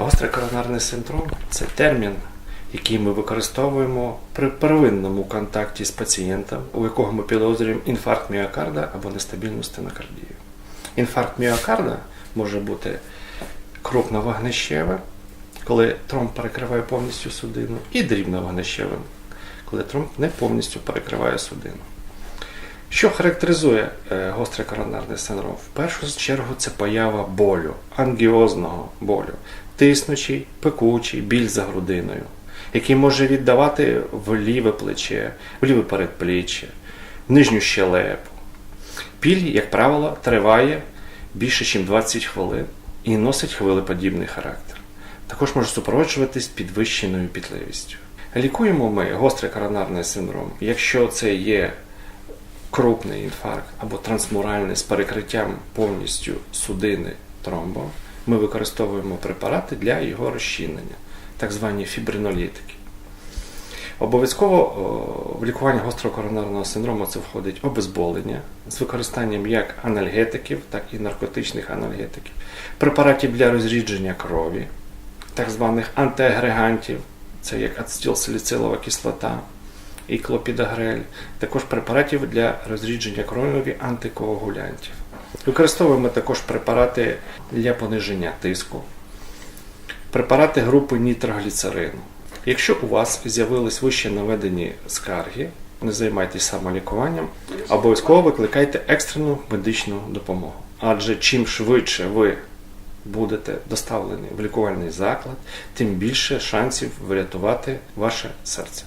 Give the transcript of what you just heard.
Гострий коронарний синдром це термін, який ми використовуємо при первинному контакті з пацієнтом, у якого ми підозрюємо інфаркт міокарда або нестабільну стенокардію. Інфаркт міокарда може бути крупновогнищевим, коли тромб перекриває повністю судину, і дрібновогнищевим, коли тромб не повністю перекриває судину. Що характеризує е, гострий коронарний синдром? В першу чергу це поява болю, ангіозного болю, тиснучий, пекучий, біль за грудиною, який може віддавати в ліве плече, в ліве передпліччя, в нижню щелепу. Біль, як правило, триває більше, ніж 20 хвилин і носить хвилеподібний характер. Також може супроводжуватись підвищеною пітливістю. Лікуємо ми гострий коронарний синдром, якщо це є крупний інфаркт або трансмуральний з перекриттям повністю судини тромбом, ми використовуємо препарати для його розчинення, так звані фібринолітики. Обов'язково в лікування гострого коронарного синдрому це входить обезболення з використанням як анальгетиків, так і наркотичних анальгетиків, препаратів для розрідження крові, так званих антиагрегантів, це як ацетилсаліцилова кислота і клопідогрель, також препаратів для розрідження крові антикоагулянтів. Використовуємо також препарати для пониження тиску, препарати групи нітрогліцерину. Якщо у вас з'явились вище наведені скарги, не займайтесь самолікуванням, обов'язково викликайте екстрену медичну допомогу. Адже чим швидше ви будете доставлені в лікувальний заклад, тим більше шансів врятувати ваше серце.